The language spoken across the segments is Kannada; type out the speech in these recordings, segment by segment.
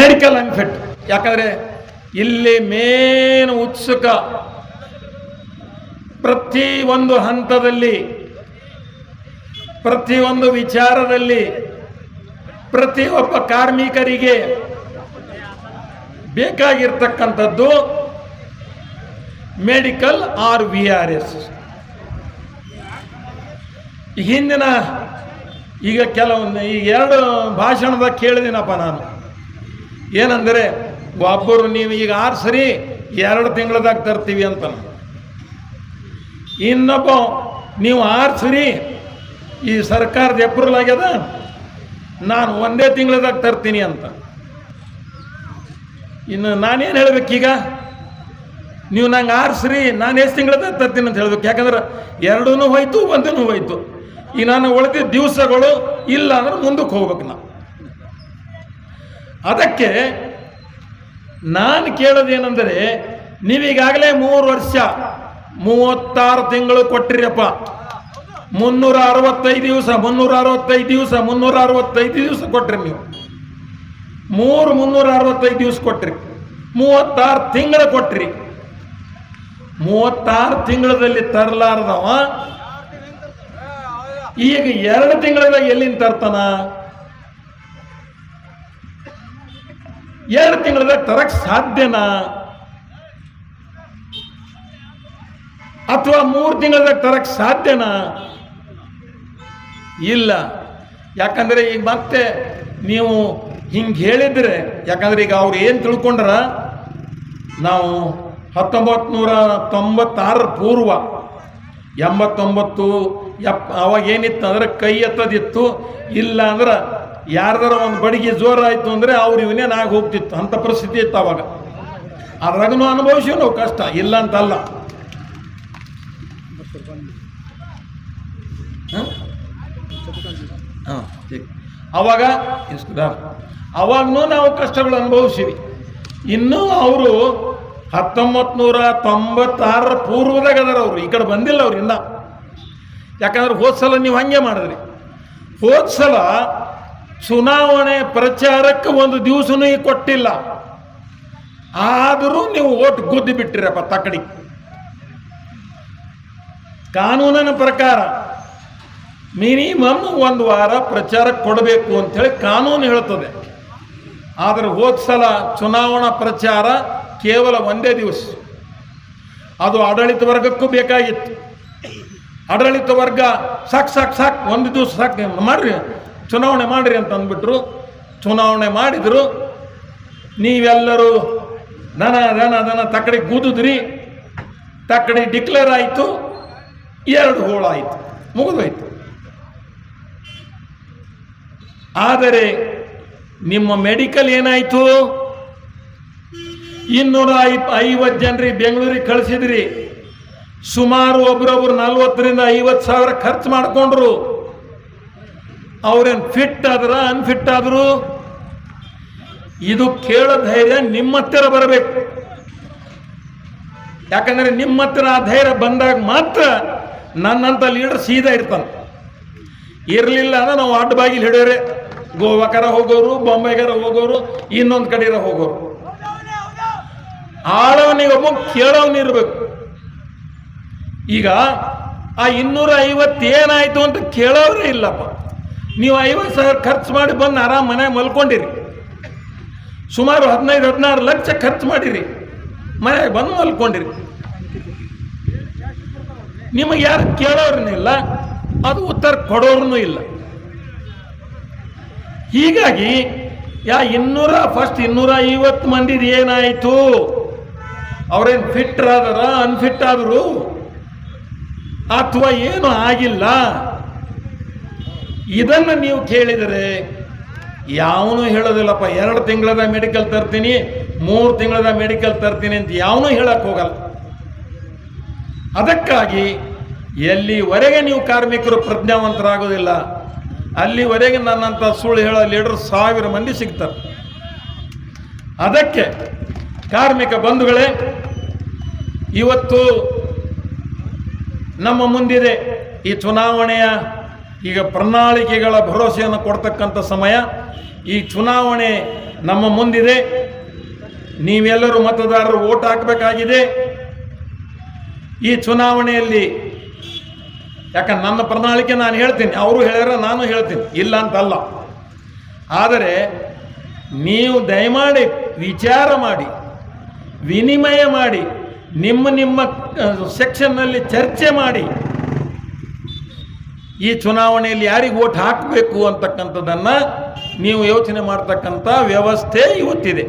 ಮೆಡಿಕಲ್ ಅನ್ಫಿಟ್ ಯಾಕಂದ್ರೆ ಇಲ್ಲಿ ಮೇನ್ ಉತ್ಸುಕ ಒಂದು ಹಂತದಲ್ಲಿ, ಪ್ರತಿಯೊಂದು ವಿಚಾರದಲ್ಲಿ, ಪ್ರತಿಯೊಬ್ಬ ಕಾರ್ಮಿಕರಿಗೆ ಬೇಕಾಗಿರ್ತಕ್ಕಂಥದ್ದು medical R V R S ಹಿಂದಿನ ಈಗ ಕೆಲವೊಂದು, ಈ ಎರಡು ಭಾಷಣದಾಗ ಕೇಳಿದಿನಪ್ಪ ನಾನು. ಏನಂದರೆ, ಒಬ್ಬರು ನೀವು ಈಗ ಆರು ಸರಿ ಎರಡು ತಿಂಗಳದಾಗ ತರ್ತೀವಿ ಅಂತ ಇನ್ನೊಬ್ಬ, ನೀವು ಆರು ಸರಿ ಈ ಸರ್ಕಾರದ ಎಪ್ರೂವಲ್ ಆಗ್ಯದ, ನಾನು ಒಂದೇ ತಿಂಗಳದಾಗ ತರ್ತೀನಿ ಅಂತ. ಇನ್ನು ನಾನೇನು ಹೇಳ್ಬೇಕೀಗ? ನೀವು ನಂಗೆ ಆರಿಸ್ರಿ ನಾನು ಎಷ್ಟು ತಿಂಗಳದಾಗ ತರ್ತೀನಿ ಅಂತ ಹೇಳ್ಬೇಕು. ಯಾಕಂದ್ರೆ ಎರಡೂ ಹೋಯ್ತು ಒಂದೂ ಹೋಯ್ತು. ಈ ನಾನು ಉಳಿದ ದಿವಸಗಳು ಇಲ್ಲ ಅಂದ್ರೆ ಮುಂದಕ್ಕೆ ಹೋಗ್ಬೇಕು ನಾವು. ಅದಕ್ಕೆ ನಾನು ಕೇಳೋದೇನೆಂದರೆ ನೀವೀಗಾಗಲೇ ಮೂರು ವರ್ಷ, ಮೂವತ್ತಾರು ತಿಂಗಳು ಕೊಟ್ಟಿರಪ್ಪ. ಮುನ್ನೂರ ಅರವತ್ತೈದು ದಿವಸ ಮುನ್ನೂರ ಅರವತ್ತೈದು ದಿವಸ ಮುನ್ನೂರ ಅರವತ್ತೈದು ದಿವಸ ಕೊಟ್ರಿ ನೀವು. ಮೂರು ಮುನ್ನೂರ ಅರವತ್ತೈದು ದಿವಸ ಕೊಟ್ರಿ. ಮೂವತ್ತಾರು ತಿಂಗಳು ಕೊಟ್ರಿ. ಮೂವತ್ತಾರು ತಿಂಗಳಲ್ಲಿ ತರಲಾರ್ದವ. ಈಗ ಎರಡು ತಿಂಗಳದಾಗ ಎಲ್ಲಿಂದ ತರ್ತಾನ? ಎರಡು ತಿಂಗಳಲ್ಲಿ ತರಕ್ ಸಾಧ್ಯನಾ? ಅಥವಾ ಮೂರು ತಿಂಗಳದಾಗ ತರಕ್ ಸಾಧ್ಯನಾ? ಇಲ್ಲ. ಯಾಕಂದ್ರೆ ಈಗ ಮತ್ತೆ ನೀವು ಹಿಂಗೆ ಹೇಳಿದ್ರೆ, ಯಾಕಂದ್ರೆ ಈಗ ಅವ್ರು ಏನು ತಿಳ್ಕೊಂಡ್ರ? ನಾವು ಹತ್ತೊಂಬತ್ತು ನೂರ ತೊಂಬತ್ತಾರರ ಪೂರ್ವ, ಎಂಬತ್ತೊಂಬತ್ತು, ಎಪ್, ಅವಾಗ ಏನಿತ್ತು, ಅಂದ್ರೆ ಕೈ ಎತ್ತದಿತ್ತು. ಇಲ್ಲ ಅಂದ್ರೆ ಯಾರ್ದಾರ ಒಂದು ಬಡಿಗೆ ಜೋರಾಯಿತು ಅಂದರೆ ಅವ್ರು ಇವನೇನಾಗಿ ಹೋಗ್ತಿತ್ತು. ಅಂಥ ಪರಿಸ್ಥಿತಿ ಇತ್ತು ಅವಾಗ. ಅದ್ರಾಗೂ ಅನುಭವಿಸಿ ನಾವು ಕಷ್ಟ? ಇಲ್ಲ ಅಂತಲ್ಲ. ಹ. ಅವಾಗ ಅವಾಗೂ ನಾವು ಕಷ್ಟಗಳು ಅನುಭವಿಸಿವಿ. ಇನ್ನೂ ಅವರು ಹತ್ತೊಂಬತ್ತು ನೂರ ತೊಂಬತ್ತಾರರ ಪೂರ್ವದಾಗ ಅದಾರ ಅವರು. ಈ ಕಡೆ ಬಂದಿಲ್ಲ ಅವ್ರು ಇನ್ನ. ಯಾಕಂದ್ರೆ ಹೋದ ಸಲ ನೀವು ಹಂಗೆ ಮಾಡಿದ್ರಿ. ಹೋದ ಸಲ ಚುನಾವಣೆ ಪ್ರಚಾರಕ್ಕೆ ಒಂದು ದಿವಸನೂ ಕೊಟ್ಟಿಲ್ಲ. ಆದರೂ ನೀವು ಓಟ್ ಗುದ್ದಿ ಬಿಟ್ಟಿರಪ್ಪ ತಕಡಿ ಕಾನೂನಿನ ಪ್ರಕಾರ ಮಿನಿಮಮ್ ಒಂದು ವಾರ ಪ್ರಚಾರಕ್ಕೆ ಕೊಡಬೇಕು ಅಂಥೇಳಿ ಕಾನೂನು ಹೇಳ್ತದೆ. ಆದರೆ ಹೋದ ಸಲ ಚುನಾವಣಾ ಪ್ರಚಾರ ಕೇವಲ ಒಂದೇ ದಿವಸ. ಅದು ಆಡಳಿತ ವರ್ಗಕ್ಕೂ ಬೇಕಾಗಿತ್ತು. ಆಡಳಿತ ವರ್ಗ ಸಾಕು ಸಾಕು ಸಾಕು, ಒಂದು ದಿವಸ ಸಾಕು, ಮಾಡ್ರಿ. ಚುನಾವಣೆ ಮಾಡಿರಿ ಅಂತ ಅಂದ್ಬಿಟ್ರು. ಚುನಾವಣೆ ಮಾಡಿದ್ರು. ನೀವೆಲ್ಲರೂ ನನ ದನ ದನ ತಕ್ಕಡಿ ಕೂದಿದ್ರಿ ತಕ್ಕಡಿ ಡಿಕ್ಲೇರ್ ಆಯಿತು. ಎರಡು ಹೋಳಾಯಿತು ಮುಗಿದೋಯ್ತು ಆದರೆ ನಿಮ್ಮ ಮೆಡಿಕಲ್ ಏನಾಯಿತು? ಇನ್ನೂರ ಐಪ್, ಐವತ್ತು ಜನರಿಗೆ ಬೆಂಗಳೂರಿಗೆ ಕಳಿಸಿದ್ರಿ. ಸುಮಾರು ಒಬ್ರೊಬ್ರು ನಲ್ವತ್ತರಿಂದ ಐವತ್ತು ಸಾವಿರ ಖರ್ಚು ಮಾಡಿಕೊಂಡ್ರು. ಅವ್ರೇನು ಫಿಟ್ ಆದ್ರ ಅನ್ಫಿಟ್ ಆದ್ರು? ಇದು ಕೇಳೋ ಧೈರ್ಯ ನಿಮ್ಮ ಹತ್ತಿರ ಬರಬೇಕು. ಯಾಕಂದ್ರೆ ನಿಮ್ಮ ಹತ್ತಿರ ಆ ಧೈರ್ಯ ಬಂದಾಗ ಮಾತ್ರ ನನ್ನಂತ ಲೀಡರ್ ಸೀದಾ ಇರ್ತಾನೆ. ಇರಲಿಲ್ಲ ಅಂದ್ರೆ ನಾವು ಅಡ್ಡ ಬಾಗಿಲು ಹಿಡಿಯೋರೆ. ಗೋವಾಕರ ಹೋಗೋರು ಬೊಂಬೈಗಾರ ಹೋಗೋರು, ಇನ್ನೊಂದು ಕಡೆರ ಹೋಗೋರು. ಆಳವನಿಗೆ ಒಬ್ಬ ಕೇಳೋನಿರ್ಬೇಕು ಈಗ ಆ ಇನ್ನೂರ ಐವತ್ತು ಏನಾಯ್ತು ಅಂತ ಕೇಳೋರೇ ಇಲ್ಲಪ್ಪ. ನೀವು ಐವತ್ತು ಸಾವಿರ ಖರ್ಚು ಮಾಡಿ ಬಂದು ಆರಾಮ್ ಮನೆ ಮಲ್ಕೊಂಡಿರಿ. ಸುಮಾರು ಹದಿನೈದು, ಹದಿನಾರು ಲಕ್ಷ ಖರ್ಚು ಮಾಡಿರಿ. ಮನೆಗೆ ಬಂದು ಮಲ್ಕೊಂಡಿರಿ. ನಿಮಗೆ ಯಾರು ಕೇಳೋರ್ನಿಲ್ಲ ಅದು ಉತ್ತರ ಕೊಡೋರ್ನೂ ಇಲ್ಲ. ಹೀಗಾಗಿ, ಯಾ ಇನ್ನೂರ ಫಸ್ಟ್ ಇನ್ನೂರ ಐವತ್ತು ಮಂದಿದು ಏನಾಯಿತು? ಅವ್ರೇನು ಫಿಟ್ ಆದರ ಅನ್ಫಿಟ್ ಆದರು? ಅಥವಾ ಏನು ಆಗಿಲ್ಲ? ಇದನ್ನು ನೀವು ಕೇಳಿದರೆ ಯಾವನು ಹೇಳೋದಿಲ್ಲಪ್ಪ, ಎರಡು ತಿಂಗಳದ ಮೆಡಿಕಲ್ ತರ್ತೀನಿ, ಮೂರು ತಿಂಗಳದ ಮೆಡಿಕಲ್ ತರ್ತೀನಿ ಅಂತ ಯಾವನು ಹೇಳಕ್ ಹೋಗಲ್ಲ. ಅದಕ್ಕಾಗಿ ಎಲ್ಲಿವರೆಗೆ ನೀವು ಕಾರ್ಮಿಕರು ಪ್ರಜ್ಞಾವಂತರಾಗೋದಿಲ್ಲ, ಅಲ್ಲಿವರೆಗೆ ನನ್ನಂಥ ಸುಳ್ಳು ಹೇಳೋ ಲೀಡರ್ ಸಾವಿರ ಮಂದಿ ಸಿಗ್ತಾರೆ. ಅದಕ್ಕೆ ಕಾರ್ಮಿಕ ಬಂಧುಗಳೇ, ಇವತ್ತು ನಮ್ಮ ಮುಂದಿದೆ ಈ ಚುನಾವಣೆಯ ಈಗ ಪ್ರಣಾಳಿಕೆಗಳ ಭರವಸೆಯನ್ನು ಕೊಡ್ತಕ್ಕಂಥ ಸಮಯ. ಈ ಚುನಾವಣೆ ನಮ್ಮ ಮುಂದಿದೆ. ನೀವೆಲ್ಲರೂ ಮತದಾರರು ಓಟ್ ಹಾಕಬೇಕಾಗಿದೆ. ಈ ಚುನಾವಣೆಯಲ್ಲಿ ಯಾಕಂದ್ರೆ ನನ್ನ ಪ್ರಣಾಳಿಕೆ ನಾನು ಹೇಳ್ತೀನಿ, ಅವರು ಹೇಳಿದ್ರೆ ನಾನು ಹೇಳ್ತೀನಿ, ಇಲ್ಲ ಅಂತಲ್ಲ. ಆದರೆ ನೀವು ದಯಮಾಡಿ ವಿಚಾರ ಮಾಡಿ, ವಿನಿಮಯ ಮಾಡಿ, ನಿಮ್ಮ ನಿಮ್ಮ ಸೆಕ್ಷನ್ನಲ್ಲಿ ಚರ್ಚೆ ಮಾಡಿ ಈ ಚುನಾವಣೆಯಲ್ಲಿ ಯಾರಿಗೆ ಓಟ್ ಹಾಕಬೇಕು ಅಂತಕ್ಕಂಥದ್ದನ್ನು ನೀವು ಯೋಚನೆ ಮಾಡ್ತಕ್ಕಂಥ ವ್ಯವಸ್ಥೆ ಇವತ್ತಿದೆ.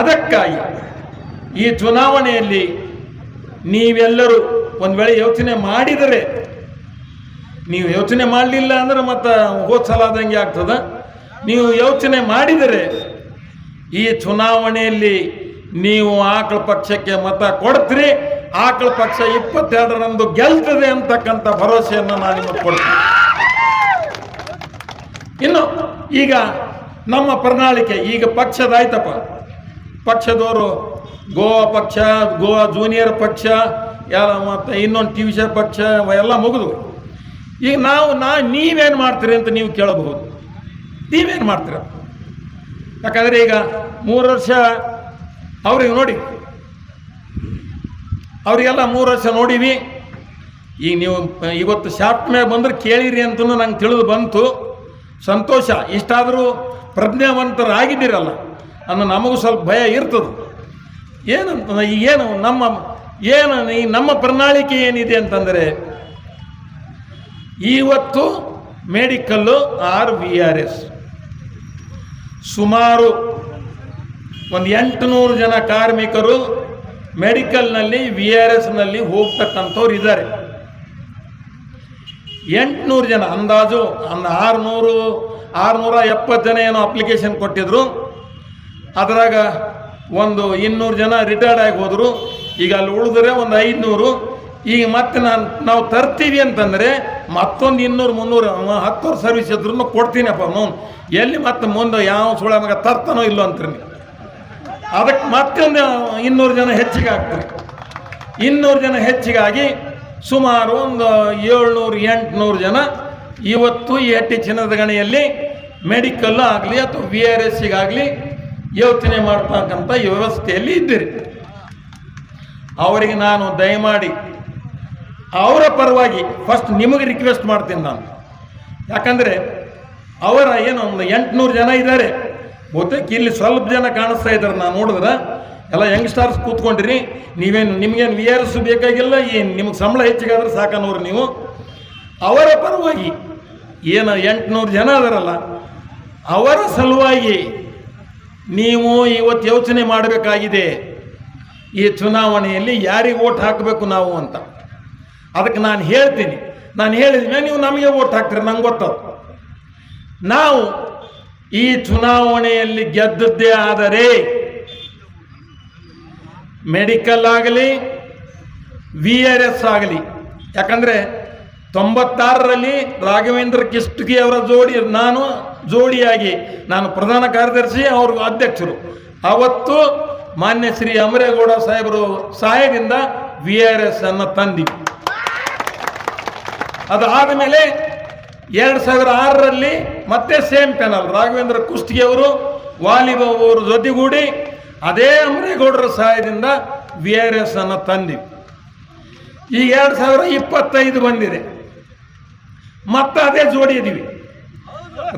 ಅದಕ್ಕಾಗಿ ಈ ಚುನಾವಣೆಯಲ್ಲಿ ನೀವೆಲ್ಲರೂ ಒಂದು ವೇಳೆ ಯೋಚನೆ ಮಾಡಿದರೆ, ನೀವು ಯೋಚನೆ ಮಾಡಲಿಲ್ಲ ಅಂದ್ರೆ ಮತ್ತೆ ಹೋದ ಸಲ ಆದಂಗೆ ಆಗ್ತದ. ನೀವು ಯೋಚನೆ ಮಾಡಿದರೆ ಈ ಚುನಾವಣೆಯಲ್ಲಿ ನೀವು ಆಕಳ ಪಕ್ಷಕ್ಕೆ ಮತ ಕೊಡ್ತೀರಿ ಆಕಳ ಪಕ್ಷ ಇಪ್ಪತ್ತೆರಡರಂದು ಗೆಲ್ತದೆ ಅಂತಕ್ಕಂಥ ಭರವಸೆಯನ್ನು ನಾನು ನಿಮಗೆ ಕೊಡ್ತೀನಿ. ಇನ್ನು ಈಗ ನಮ್ಮ ಪ್ರಣಾಳಿಕೆ, ಈಗ ಪಕ್ಷದಾಯ್ತಪ್ಪ ಪಕ್ಷದವರು ಗೋವಾ ಪಕ್ಷ, ಗೋವಾ ಜೂನಿಯರ್ ಪಕ್ಷ ಎಲ್ಲ ಮತ್ತು ಇನ್ನೊಂದು ಟಿ ವಿ ಪಕ್ಷ, ಎಲ್ಲ ಮುಗಿದು ಈಗ ನಾವು, ನಾ, ನೀವೇನು ಮಾಡ್ತೀರಿ ಅಂತ ನೀವು ಕೇಳಬಹುದು. ನೀವೇನು ಮಾಡ್ತೀರ? ಯಾಕಂದರೆ ಈಗ ಮೂರು ವರ್ಷ ಅವ್ರಿಗೆ ನೋಡಿ ಅವರಿಗೆಲ್ಲ ಮೂರು ವರ್ಷ ನೋಡೀವಿ. ಈಗ ನೀವು, ಇವತ್ತು ಶಾಪ್ ಮೇಲೆ ಬಂದರೆ ಕೇಳಿರಿ ಅಂತಲೂ ನಂಗೆ ತಿಳಿದು ಬಂತು. ಸಂತೋಷ. ಇಷ್ಟಾದರೂ ಪ್ರಜ್ಞಾವಂತರಾಗಿದ್ದೀರಲ್ಲ. ಅನ್ನೋ ನಮಗೂ ಸ್ವಲ್ಪ ಭಯ ಇರ್ತದೆ. ಏನಂತ ಏನು ನಮ್ಮ, ಏನು ಈ ನಮ್ಮ ಪ್ರಣಾಳಿಕೆ ಏನಿದೆ ಅಂತಂದರೆ ಇವತ್ತು medical R V R S. ಸುಮಾರು ಒಂದು ಎಂಟುನೂರು ಜನ ಕಾರ್ಮಿಕರು ಮೆಡಿಕಲ್ನಲ್ಲಿ ವಿ ಆರ್ ಎಸ್ನಲ್ಲಿ ಹೋಗ್ತಕ್ಕಂಥವ್ರು ಇದ್ದಾರೆ. ಎಂಟುನೂರು ಜನ, ಅಂದಾಜು ಒಂದು ಆರುನೂರು, ಆರುನೂರ ಎಪ್ಪತ್ತು ಜನ ಏನೋ ಅಪ್ಲಿಕೇಶನ್ ಕೊಟ್ಟಿದ್ರು. ಅದರಾಗ ಒಂದು ಇನ್ನೂರು ಜನ ರಿಟೈರ್ಡ್ ಆಗಿ ಹೋದರು. ಈಗ ಅಲ್ಲಿ ಉಳಿದ್ರೆ ಒಂದು ಐದುನೂರು ಈಗ ಮತ್ತೆ ನಾನು, ನಾವು ತರ್ತೀವಿ ಅಂತಂದರೆ ಮತ್ತೊಂದು ಇನ್ನೂರು, ಮುನ್ನೂರು ಹತ್ತು ವರ್ಷ ಸರ್ವಿಸ್ ಇದ್ರೂ ಕೊಡ್ತೀನಪ್ಪ ಅವನು ಎಲ್ಲಿ ಮತ್ತೆ ಮುಂದೆ ಯಾವ ಸುಳ ಮಗ ತರ್ತಾನೋ ಇಲ್ಲೋ ಅಂತೀರಿ ಅದಕ್ಕೆ ಮತ್ತೊಂದು ಇನ್ನೂರು ಜನ ಹೆಚ್ಚಿಗೆ ಆಗ್ತಾರೆ ಇನ್ನೂರು ಜನ ಹೆಚ್ಚಿಗಾಗಿ ಸುಮಾರು ಒಂದು ಏಳ್ನೂರು, ಎಂಟುನೂರು ಜನ ಇವತ್ತು ಎಟ್ಟಿ ಚಿನ್ನದ ಗಣಿಯಲ್ಲಿ ಮೆಡಿಕಲ್ ಆಗಲಿ ಅಥವಾ ವಿ ಆರ್ ಎಸ್ಸಿಗಾಗಲಿ ಯೋಚನೆ ಮಾಡ್ತಕ್ಕಂಥ ವ್ಯವಸ್ಥೆಯಲ್ಲಿ ಇದ್ದೀರಿ. ಅವರಿಗೆ ನಾನು ದಯಮಾಡಿ, ಅವರ ಪರವಾಗಿ ಫಸ್ಟ್ ನಿಮಗೆ ರಿಕ್ವೆಸ್ಟ್ ಮಾಡ್ತೀನಿ ನಾನು. ಯಾಕಂದರೆ ಅವರ ಏನು ಒಂದು ಎಂಟುನೂರು ಜನ ಇದ್ದಾರೆ. ಬಹುತೇಕ ಇಲ್ಲಿ ಸ್ವಲ್ಪ ಜನ ಕಾಣಿಸ್ತಾ ಇದ್ದಾರೆ. ನಾನು ನೋಡಿದ್ರೆ ಎಲ್ಲ ಯಂಗ್ಸ್ಟಾರ್ಸ್ ಕೂತ್ಕೊಂಡಿರಿ. ನೀವೇನು ನಿಮಗೇನು ವಿ ಆರ್ ಎಸ್ ಬೇಕಾಗಿಲ್ಲ? ಏನು ನಿಮಗೆ ಸಂಬಳ ಹೆಚ್ಚಿಗಾದ್ರೆ ಸಾಕನ್ನೋರು ನೀವು? ಅವರ ಪರವಾಗಿ ಏನು ಎಂಟುನೂರು ಜನ ಅದರಲ್ಲ, ಅವರ ಸಲುವಾಗಿ ನೀವು ಇವತ್ತು ಯೋಚನೆ ಮಾಡಬೇಕಾಗಿದೆ, ಈ ಚುನಾವಣೆಯಲ್ಲಿ ಯಾರಿಗೆ ಓಟ್ ಹಾಕಬೇಕು ನಾವು ಅಂತ. ಅದಕ್ಕೆ ನಾನು ಹೇಳ್ತೀನಿ. ನಾನು ಹೇಳಿದ್ಮೇಲೆ ನೀವು ನಮಗೆ ಓಟ್ ಹಾಕ್ತೀರಿ, ನಂಗೆ ಗೊತ್ತದು ನಾವು ಈ ಚುನಾವಣೆಯಲ್ಲಿ ಗೆದ್ದದ್ದೇ ಆದರೆ ಮೆಡಿಕಲ್ ಆಗಲಿ ವಿ ಆರ್ ಎಸ್ ಆಗಲಿ, ಯಾಕಂದರೆ ತೊಂಬತ್ತಾರರಲ್ಲಿ ರಾಘವೇಂದ್ರ ಕಿಷ್ಟಗಿ ಅವರ ಜೋಡಿ, ನಾನು ಜೋಡಿಯಾಗಿ, ನಾನು ಪ್ರಧಾನ ಕಾರ್ಯದರ್ಶಿ, ಅವರು ಅಧ್ಯಕ್ಷರು. ಅವತ್ತು ಮಾನ್ಯ ಶ್ರೀ ಅಮರೇಗೌಡ ಸಾಹೇಬರು ಸಹಾಯದಿಂದ ವಿ ಆರ್ ಎಸ್ ಅನ್ನು ತಂದಿ ಅದಾದ ಮೇಲೆ ಎರಡು ಸಾವಿರ ಆರರಲ್ಲಿ ಮತ್ತೆ ಸೇಮ್ ಪ್ಯಾನಲ್ ರಾಘವೇಂದ್ರ ಕುಸ್ತಿಯವರು ಅವರು ವಾಲಿಬಾಬು ಅವರು ಜೊತೆಗೂಡಿ ಅದೇ ಅಮರೇಗೌಡರ ಸಹಾಯದಿಂದ ವಿ ಆರ್ ಎಸ್ ಅನ್ನು ತಂದಿ ಈ ಎರಡು ಸಾವಿರ ಇಪ್ಪತ್ತೈದು ಬಂದಿದೆ. ಮತ್ತೆ ಅದೇ ಜೋಡಿ ಇದೀವಿ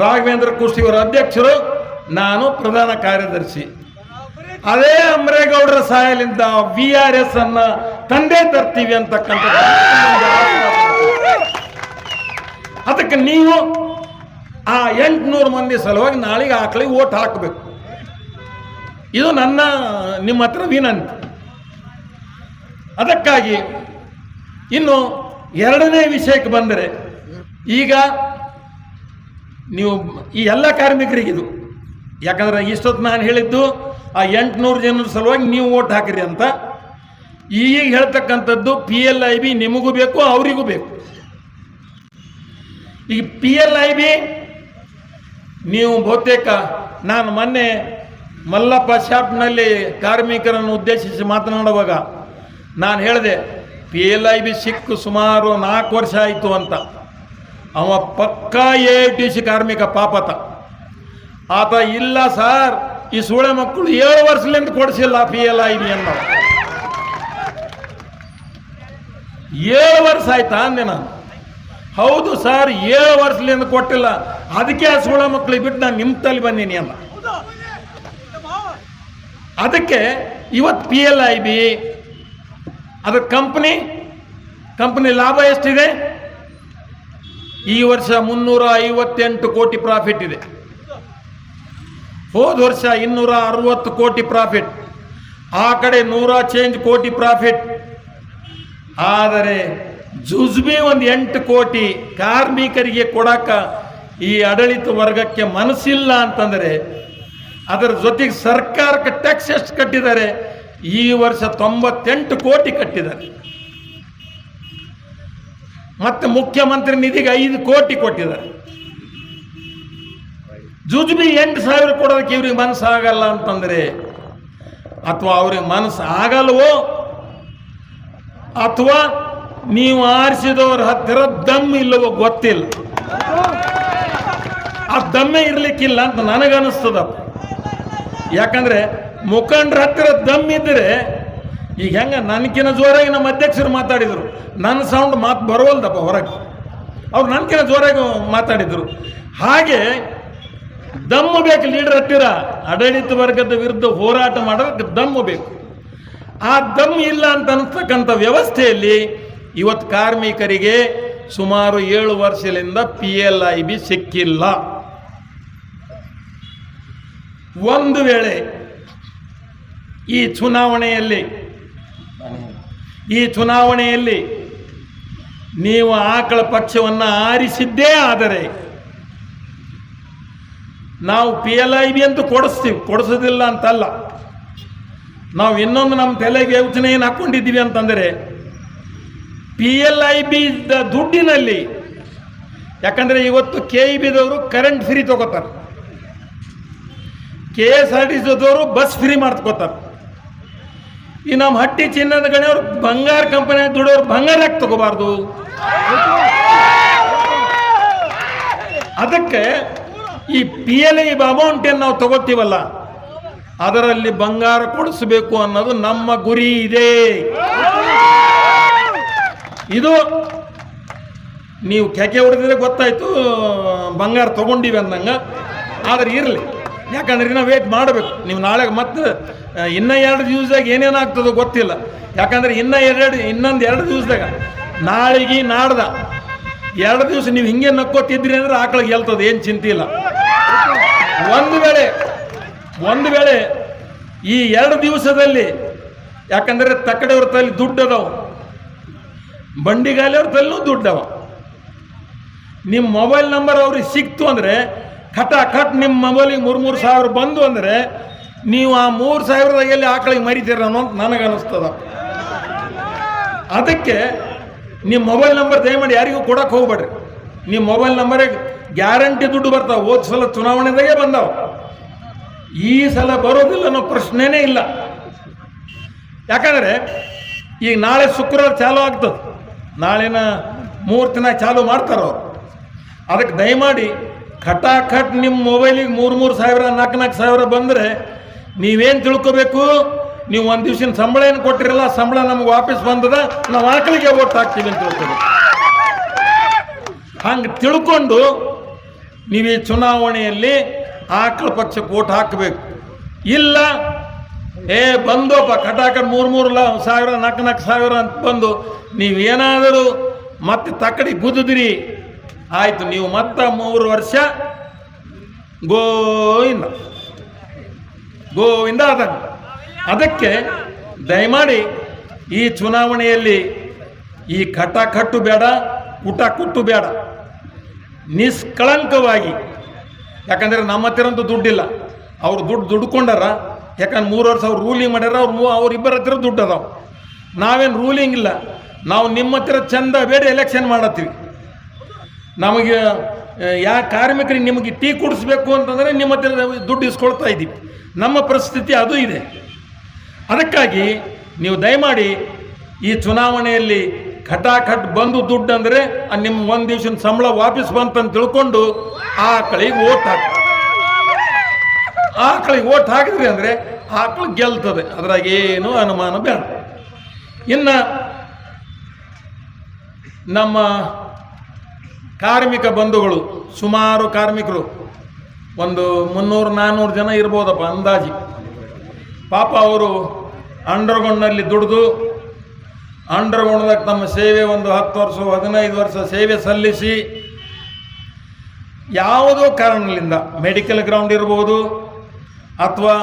ರಾಘವೇಂದ್ರ ಕುಸ್ತಿಯವರ ಅಧ್ಯಕ್ಷರು, ನಾನು ಪ್ರಧಾನ ಕಾರ್ಯದರ್ಶಿ. ಅದೇ ಅಮರೇಗೌಡರ ಸಹಾಯದಿಂದ ವಿ ಆರ್ ಎಸ್ ಅನ್ನ ತಂದೆ ತರ್ತೀವಿ ಅಂತಕ್ಕಂಥ ಅದಕ್ಕೆ ನೀವು ಆ ಎಂಟುನೂರು ಮಂದಿ ಸಲುವಾಗಿ ನಾಳೆಗೆ ಆಕಳಿಗೆ ಓಟ್ ಹಾಕಬೇಕು. ಇದು ನನ್ನ, ನಿಮ್ಮ ಹತ್ರ ವಿನಂತಿ. ಅದಕ್ಕಾಗಿ ಇನ್ನು ಎರಡನೇ ವಿಷಯಕ್ಕೆ ಬಂದರೆ, ಈಗ ನೀವು ಈ ಎಲ್ಲ ಕಾರ್ಮಿಕರಿಗಿದು. ಯಾಕಂದ್ರೆ ಇಷ್ಟೊತ್ತು ನಾನು ಹೇಳಿದ್ದು, ಆ ಎಂಟುನೂರು ಜನರ ಸಲುವಾಗಿ ನೀವು ಓಟ್ ಹಾಕಿರಿ ಅಂತ. ಈಗ ಹೇಳ್ತಕ್ಕಂಥದ್ದು ಪಿ ಎಲ್ ಐ ಬಿ ನಿಮಗೂ ಬೇಕು, ಅವರಿಗೂ ಬೇಕು. ಈಗ ಪಿ ಎಲ್ ಐ ಬಿ ನೀವು ಬಹುತೇಕ, ನಾನು ಮೊನ್ನೆ ಮಲ್ಲಪ್ಪ ಶಾಪ್ನಲ್ಲಿ ಕಾರ್ಮಿಕರನ್ನು ಉದ್ದೇಶಿಸಿ ಮಾತನಾಡುವಾಗ ನಾನು ಹೇಳಿದೆ ಪಿ ಎಲ್ ಐ ಬಿ ಸಿಕ್ಕು ಸುಮಾರು ನಾಲ್ಕು ವರ್ಷ ಆಯಿತು ಅಂತ. ಅವ ಪಕ್ಕಾ ಎ ಟಿ ಸಿ ಕಾರ್ಮಿಕ ಪಾಪತ ಆತ. ಇಲ್ಲ ಸರ್, ಈ ಸೂಳೆ ಮಕ್ಕಳು ಏಳು ವರ್ಷದಿಂದ ಕೊಡಿಸಿಲ್ಲ ಪಿ ಎಲ್ ಐ ಬಿ ಅನ್ನೋ ಏಳು ವರ್ಷ ಆಯ್ತಾ ಅಂದೆ ನಾನು. ಹೌದು ಸರ್, ಏಳು ವರ್ಷದಿಂದ ಕೊಟ್ಟಿಲ್ಲ. ಅದಕ್ಕೆ ಆ ಸೂಳೆ ಮಕ್ಕಳಿಗೆ ಬಿಟ್ಟು ನಾನು ನಿಮ್ಮ ತಲೆ ಬಂದೀನಿ ಅಲ್ಲ ಅದಕ್ಕೆ ಇವತ್ತು ಪಿ ಎಲ್ ಐ ಬಿ ಅದ್ರ ಕಂಪ್ನಿ ಕಂಪ್ನಿ ಲಾಭ ಎಷ್ಟಿದೆ? ಈ ವರ್ಷ ಮುನ್ನೂರ ಐವತ್ತೆಂಟು ಕೋಟಿ ಪ್ರಾಫಿಟ್ ಇದೆ. ಹೋದ ವರ್ಷ ಇನ್ನೂರ ಅರವತ್ತು ಕೋಟಿ ಪ್ರಾಫಿಟ್ ಆ ಕಡೆ ನೂರ ಚೇಂಜ್ ಕೋಟಿ ಪ್ರಾಫಿಟ್ ಆದರೆ ಜುಜ್ಬಿ ಒಂದು ಎಂಟು ಕೋಟಿ ಕಾರ್ಮಿಕರಿಗೆ ಕೊಡಕ ಈ ಆಡಳಿತ ವರ್ಗಕ್ಕೆ ಮನಸ್ಸಿಲ್ಲ ಅಂತಂದರೆ ಅದರ ಜೊತೆಗೆ ಸರ್ಕಾರಕ್ಕೆ ಟ್ಯಾಕ್ಸ್ ಎಷ್ಟು ಕಟ್ಟಿದ್ದಾರೆ? ಈ ವರ್ಷ ತೊಂಬತ್ತೆಂಟು ಕೋಟಿ ಕಟ್ಟಿದ್ದಾರೆ. ಮತ್ತೆ ಮುಖ್ಯಮಂತ್ರಿ ನಿಧಿಗೆ ಐದು ಕೋಟಿ ಕೊಟ್ಟಿದ್ದಾರೆ. ಜುಜ್ಬಿ ಎಂಟು ಸಾವಿರ ಕೊಡೋದಕ್ಕೆ ಇವ್ರಿಗೆ ಮನಸ್ಸು ಆಗಲ್ಲ ಅಂತಂದರೆ ಅಥವಾ ಅವ್ರಿಗೆ ಮನಸ್ಸು ಆಗಲ್ವೋ ಅಥವಾ ನೀವು ಆರಿಸಿದವ್ರ ಹತ್ತಿರ ದಮ್ ಇಲ್ಲವೋ ಗೊತ್ತಿಲ್ಲ. ಆ ದಮ್ಮೆ ಇರ್ಲಿಕ್ಕಿಲ್ಲ ಅಂತ ನನಗನ್ನಿಸ್ತದಪ್ಪ ಯಾಕಂದ್ರೆ ಮುಖಂಡ್ರ ಹತ್ತಿರ ದಮ್ ಇದ್ದರೆ ಈಗ ಹೆಂಗ ನನ್ಕಿನ ಜೋರಾಗಿ ನಮ್ಮ ಅಧ್ಯಕ್ಷರು ಮಾತಾಡಿದರು. ನನ್ನ ಸೌಂಡ್ ಮಾತು ಬರೋಲ್ದಪ್ಪ ಹೊರಗೆ. ಅವ್ರು ನನ್ಕಿನ ಜೋರಾಗಿ ಮಾತಾಡಿದರು. ಹಾಗೆ ದಮ್ಮು ಬೇಕು ಲೀಡರ್ ಹತ್ತಿರ, ಆಡಳಿತ ವರ್ಗದ ವಿರುದ್ಧ ಹೋರಾಟ ಮಾಡೋದಕ್ಕೆ ದಮ್ಮು ಬೇಕು. ಆ ದಮ್ ಇಲ್ಲ ಅಂತ ಅನ್ಸ್ತಕ್ಕಂಥ ವ್ಯವಸ್ಥೆಯಲ್ಲಿ ಇವತ್ತು ಕಾರ್ಮಿಕರಿಗೆ ಸುಮಾರು ಏಳು ವರ್ಷದಿಂದ ಪಿ ಎಲ್ ಐ ಬಿ ಸಿಕ್ಕಿಲ್ಲ. ಒಂದು ವೇಳೆ ಈ ಚುನಾವಣೆಯಲ್ಲಿ ಈ ಚುನಾವಣೆಯಲ್ಲಿ ನೀವು ಆಕಳ ಪಕ್ಷವನ್ನು ಆರಿಸಿದ್ದೇ ಆದರೆ ನಾವು ಪಿ ಎಲ್ ಐ ಬಿ ಅಂತೂ ಕೊಡಿಸ್ತೀವಿ. ಕೊಡಿಸೋದಿಲ್ಲ ಅಂತಲ್ಲ. ನಾವು ಇನ್ನೊಂದು ನಮ್ಮ ತಲೆಗೆ ಯೋಚನೆ ಏನು ಹಾಕ್ಕೊಂಡಿದ್ದೀವಿ ಅಂತಂದರೆ ಪಿ ಎಲ್ ಐ ಬಿ ದುಡ್ಡಿನಲ್ಲಿ. ಯಾಕಂದರೆ ಇವತ್ತು ಕೆ ಇ ಬಿದವರು ಕರೆಂಟ್ ಫ್ರೀ ತಗೋತಾರೆ. ಕೆ ಎಸ್ ಆರ್ ಟಿ ಸಿದವರು ಬಸ್ ಫ್ರೀ ಮಾಡ್ಕೋತಾರೆ. ಈ ನಮ್ಮ ಹಟ್ಟಿ ಚಿನ್ನದ ಗಣಿಯವರು ಬಂಗಾರ ಕಂಪನಿ ದುಡಿಯೋರು ಬಂಗಾರ ಯಾಕೆ ತಗೋಬಾರ್ದು? ಅದಕ್ಕೆ ಈ ಪಿ ಎಲ್ ಐ ಅಮೌಂಟ್ ಏನು ನಾವು ತಗೋತೀವಲ್ಲ, ಅದರಲ್ಲಿ ಬಂಗಾರ ಕೊಡಿಸ್ಬೇಕು ಅನ್ನೋದು ನಮ್ಮ ಗುರಿ ಇದೆ. ಇದು ನೀವು ಕೆಕೆ ಹೊಡೆದಿದ್ರೆ ಗೊತ್ತಾಯ್ತು, ಬಂಗಾರ ತಗೊಂಡಿವಿ ಅಂದಂಗ. ಆದ್ರೆ ಇರಲಿ, ಯಾಕಂದ್ರೆ ನಾವು ವೇಟ್ ಮಾಡಬೇಕು. ನೀವು ನಾಳೆ ಮತ್ತೆ ಇನ್ನ ಎರಡು ದಿವಸದಾಗ ಏನೇನು ಆಗ್ತದೋ ಗೊತ್ತಿಲ್ಲ. ಯಾಕಂದ್ರೆ ಇನ್ನ ಎರಡು, ಇನ್ನೊಂದು ಎರಡು ದಿವಸದಾಗ, ನಾಳೆಗೆ ನಾಡ್ದ, ಎರಡು ದಿವಸ ನೀವು ಹಿಂಗೆ ನಕ್ಕೋತಿದ್ರಿ ಅಂದ್ರೆ ಆಕಳಿಗೆ ಗೆಲ್ತದೆ ಏನು ಚಿಂತೆ ಇಲ್ಲ. ಒಂದು ವೇಳೆ ಒಂದು ವೇಳೆ ಈ ಎರಡು ದಿವಸದಲ್ಲಿ, ಯಾಕಂದ್ರೆ ತಕ್ಕಡೆ ತಲೆ ದುಡ್ಡು ಅದಾವ ಬಂಡಿಗಾಲಿಯವ್ರ ತಲೆನೂ ದುಡ್ಡವ. ನಿಮ್ಮ ಮೊಬೈಲ್ ನಂಬರ್ ಅವ್ರಿಗೆ ಸಿಕ್ತು ಅಂದರೆ ಖಟ ಖಟ್ ನಿಮ್ಮ ಮೊಬೈಲಿಗೆ ಮೂರು ಮೂರು ಸಾವಿರ ಬಂದು ಅಂದರೆ ನೀವು ಆ ಮೂರು ಸಾವಿರದಾಗ ಎಲ್ಲಿ ಆಕಳಿಗೆ ಮರಿತೀರ ಅಂತ ನನಗೆ ಅನಿಸ್ತದ ಅದಕ್ಕೆ ನಿಮ್ಮ ಮೊಬೈಲ್ ನಂಬರ್ ದಯಮಾಡಿ ಯಾರಿಗೂ ಕೊಡಕ್ಕೆ ಹೋಗ್ಬೇಡ್ರಿ. ನಿಮ್ಮ ಮೊಬೈಲ್ ನಂಬರಿಗೆ ಗ್ಯಾರಂಟಿ ದುಡ್ಡು ಬರ್ತಾವೆ. ಹೋದ ಸಲ ಚುನಾವಣೆದಾಗೆ ಬಂದಾವ. ಈ ಸಲ ಬರೋದಿಲ್ಲ ಅನ್ನೋ ಪ್ರಶ್ನೆನೇ ಇಲ್ಲ. ಯಾಕಂದರೆ ಈಗ ನಾಳೆ ಶುಕ್ರವಾರ ಚಾಲು ಆಗ್ತದೆ. ನಾಳಿನ ಮೂರು ದಿನ ಚಾಲು ಮಾಡ್ತಾರೆ ಅವ್ರು. ಅದಕ್ಕೆ ದಯಮಾಡಿ ಖಟಾಖಟ್ ನಿಮ್ಮ ಮೊಬೈಲಿಗೆ ಮೂರು ಮೂರು ಸಾವಿರ ನಾಲ್ಕು ನಾಲ್ಕು ಸಾವಿರ ಬಂದರೆ ನೀವೇನು ತಿಳ್ಕೊಬೇಕು? ನೀವು ಒಂದು ದಿವ್ಸಿನ ಸಂಬಳ ಏನು ಕೊಟ್ಟಿರಲ್ಲ ಸಂಬಳ ನಮ್ಗೆ ವಾಪಸ್ ಬಂದದ, ನಾವು ಆಕಳಿಗೆ ಓಟ್ ಹಾಕ್ತೀವಿ ಅಂತ ತಿಳ್ಕೊಬೇಕು. ಹಂಗೆ ತಿಳ್ಕೊಂಡು ನೀವು ಈ ಚುನಾವಣೆಯಲ್ಲಿ ಆಕಳ ಪಕ್ಷಕ್ಕೆ ಓಟ್ ಹಾಕಬೇಕು. ಇಲ್ಲ ಏ ಬಂದೋಪ ಕಟಾಕಟ್ ಮೂರು ಮೂರು ಸಾವಿರ, ನಾಲ್ಕು ನಾಲ್ಕು ಸಾವಿರ ಅಂತ ಬಂದು ನೀವೇನಾದರೂ ಮತ್ತೆ ತಕ್ಕಡಿ ಗುದ್ದಿದ್ರಿ. ಆಯ್ತು, ನೀವು ಮತ್ತೆ ಮೂರು ವರ್ಷ ಗೋವಿಂದ. ಗೋವಿಂದ ಅದ ಅದಕ್ಕೆ ದಯಮಾಡಿ ಈ ಚುನಾವಣೆಯಲ್ಲಿ ಈ ಕಟ ಕಟ್ಟು ಬೇಡ ಊಟ ಕುಟ್ಟು ಬೇಡ. ನಿಷ್ಕಳಂಕವಾಗಿ, ಯಾಕಂದರೆ ನಮ್ಮ ಹತ್ತಿರ ಅಂತೂ ದುಡ್ಡಿಲ್ಲ. ಅವ್ರು ದುಡ್ಡು ದುಡ್ಕೊಂಡಾರ ಯಾಕಂದ್ರೆ ಮೂರು ವರ್ಷ ಅವ್ರು ರೂಲಿಂಗ್ ಮಾಡ್ಯಾರ, ಅವ್ರು ಮೂ ಅವ್ರಿಬ್ಬರ ಹತ್ರ ದುಡ್ಡು ಅದಾವೆ. ನಾವೇನು ರೂಲಿಂಗ್ ಇಲ್ಲ. ನಾವು ನಿಮ್ಮ ಹತ್ರ ಚಂದ ಬೇಡ ಎಲೆಕ್ಷನ್ ಮಾಡತ್ತೀವಿ. ನಮಗೆ ಯಾ ಕಾರ್ಮಿಕರಿಗೆ ನಿಮಗೆ ಟೀ ಕುಡಿಸ್ಬೇಕು ಅಂತಂದರೆ ನಿಮ್ಮ ಹತ್ರ ದುಡ್ಡು ಇಸ್ಕೊಳ್ತಾ ಇದ್ದೀವಿ. ನಮ್ಮ ಪರಿಸ್ಥಿತಿ ಅದು ಇದೆ. ಅದಕ್ಕಾಗಿ ನೀವು ದಯಮಾಡಿ ಈ ಚುನಾವಣೆಯಲ್ಲಿ ಖಟಾಖಟ್ ಬಂದು ದುಡ್ಡು ಅಂದರೆ ನಿಮ್ಮ ಒಂದು ದಿವ್ಸದ ಸಂಬಳ ವಾಪಸ್ ಬಂತಂತ ತಿಳ್ಕೊಂಡು ಆ ಕಳಿಗೆ ಓಟ್ ಹಾಕಿ ಆಕಳಿಗೆ ಓಟ್ ಹಾಕಿದ್ರಿ ಅಂದರೆ ಆಕಳು ಗೆಲ್ತದೆ. ಅದ್ರಾಗ ಏನು ಅನುಮಾನ ಬೇಡ. ಇನ್ನು ನಮ್ಮ ಕಾರ್ಮಿಕ ಬಂಧುಗಳು, ಸುಮಾರು ಕಾರ್ಮಿಕರು, ಒಂದು ಮುನ್ನೂರು ನಾನ್ನೂರು ಜನ ಇರ್ಬೋದಪ್ಪ ಅಂದಾಜಿ. ಪಾಪ ಅವರು ಅಂಡರ್ಗ್ರೌಂಡ್ನಲ್ಲಿ ದುಡಿದು, ಅಂಡರ್ಗ್ರೌಂಡ್ದಾಗ ತಮ್ಮ ಸೇವೆ ಒಂದು ಹತ್ತು ವರ್ಷ, ಹದಿನೈದು ವರ್ಷ ಸೇವೆ ಸಲ್ಲಿಸಿ, ಯಾವುದೋ ಕಾರಣದಿಂದ ಮೆಡಿಕಲ್ ಗ್ರೌಂಡ್ ಇರ್ಬೋದು ಅಥವಾ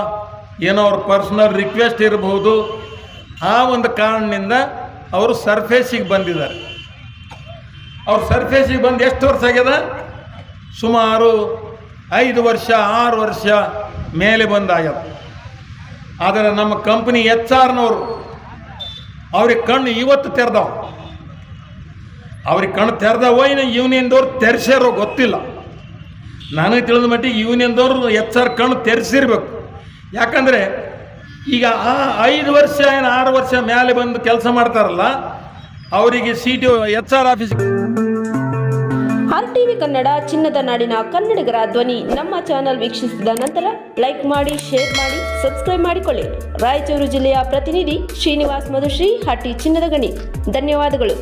ಏನೋ ಅವ್ರ ಪರ್ಸ್ನಲ್ ರಿಕ್ವೆಸ್ಟ್ ಇರಬಹುದು, ಆ ಒಂದು ಕಾರಣದಿಂದ ಅವರು ಸರ್ಫೇಸಿಗೆ ಬಂದಿದ್ದಾರೆ. ಅವ್ರು ಸರ್ಫೇಸಿಗೆ ಬಂದು ಎಷ್ಟು ವರ್ಷ ಆಗ್ಯದ? ಸುಮಾರು ಐದು ವರ್ಷ, ಆರು ವರ್ಷ ಮೇಲೆ ಬಂದಾಗ್ಯದ. ಆದರೆ ನಮ್ಮ ಕಂಪ್ನಿ ಎಚ್ ಆರ್ನವರು, ಅವ್ರಿಗೆ ಕಣ್ಣು ಇವತ್ತು ತೆರೆದವು. ಅವ್ರಿಗೆ ಕಣ್ಣು ತೆರೆದವೋ ಇನ್ನು ಯೂನಿಯನ್ದವ್ರು ತೆರೆಸ್ಯಾರೋ ಗೊತ್ತಿಲ್ಲ. ನನಗೆ ತಿಳಿದ ಮಟ್ಟಿಗೆ ಯೂನಿಯನ್ದವರು ಎಚ್ ಆರ್ ಕಣ್ಣು ತೆರೆಸಿರ್ಬೇಕು. ಯಾಕಂದರೆ ಈಗ ಆ ಐದು ವರ್ಷ ಏನು ಆರು ವರ್ಷ ಮೇಲೆ ಬಂದು ಕೆಲಸ ಮಾಡ್ತಾರಲ್ಲ, ಅವರಿಗೆ C T H R office R TV Kannada, ಚಿನ್ನದ ನಾಡಿನ ಕನ್ನಡಿಗರ ಧ್ವನಿ ನಮ್ಮ ಚಾನೆಲ್ ವೀಕ್ಷಿಸಿದ ನಂತರ ಲೈಕ್ ಮಾಡಿ, ಶೇರ್ ಮಾಡಿ, ಸಬ್ಸ್ಕ್ರೈಬ್ ಮಾಡಿಕೊಳ್ಳಿ. ರಾಯಚೂರು ಜಿಲ್ಲೆಯ ಪ್ರತಿನಿಧಿ ಶ್ರೀನಿವಾಸ್ ಮಧುಶ್ರೀ, ಹಟ್ಟಿ ಚಿನ್ನದ ಗಣಿ. ಧನ್ಯವಾದಗಳು.